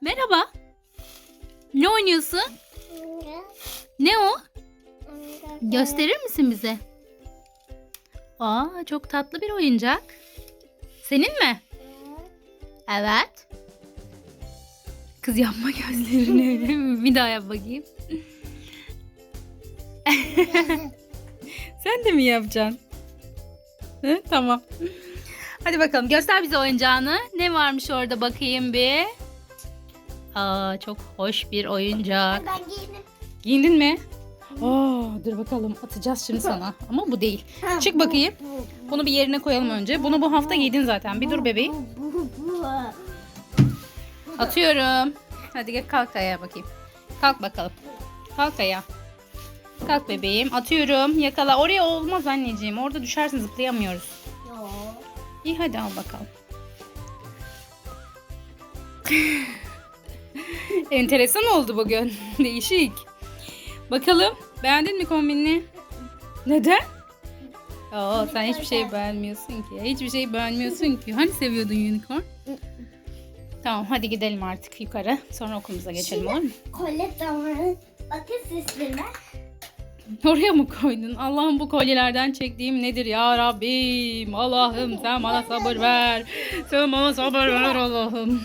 Merhaba. Ne oynuyorsun? Ne o? Gösterir misin bize? Aa, çok tatlı bir oyuncak. Senin mi? Evet. Kız yapma gözlerini. bir daha yap bakayım. Sen de mi yapacaksın? Hı, tamam. Hadi bakalım göster bize oyuncağını. Ne varmış orada bakayım bir. Aa çok hoş bir oyuncak. Ben giyindim. Giyindin mi? Aa, dur bakalım atacağız şimdi sana. Ama bu değil. Çık bakayım. Bunu bir yerine koyalım önce. Bunu bu hafta giydin zaten. Bir dur bebeğim. Atıyorum. Hadi gel kalk ayağa bakayım. Kalk bakalım. Kalk ayağa. Kalk bebeğim. Atıyorum. Yakala. Oraya olmaz anneciğim. Orada düşersin zıplayamıyoruz. İyi hadi al bakalım. Enteresan oldu bugün. Değişik. Bakalım. Beğendin mi kombinini? Neden? Aa, sen hiçbir şey beğenmiyorsun ki. Hiçbir şey beğenmiyorsun ki. Hani seviyordun unicorn? Tamam hadi gidelim artık yukarı. Sonra okulumuza geçelim olur mu? Kolye zamanı. Bakın seslerine. Oraya mı koydun? Allah'ım bu kolyelerden çektiğim nedir ya Rabbim? Allah'ım sen bana sabır ver. Sen bana sabır ver Allah'ım.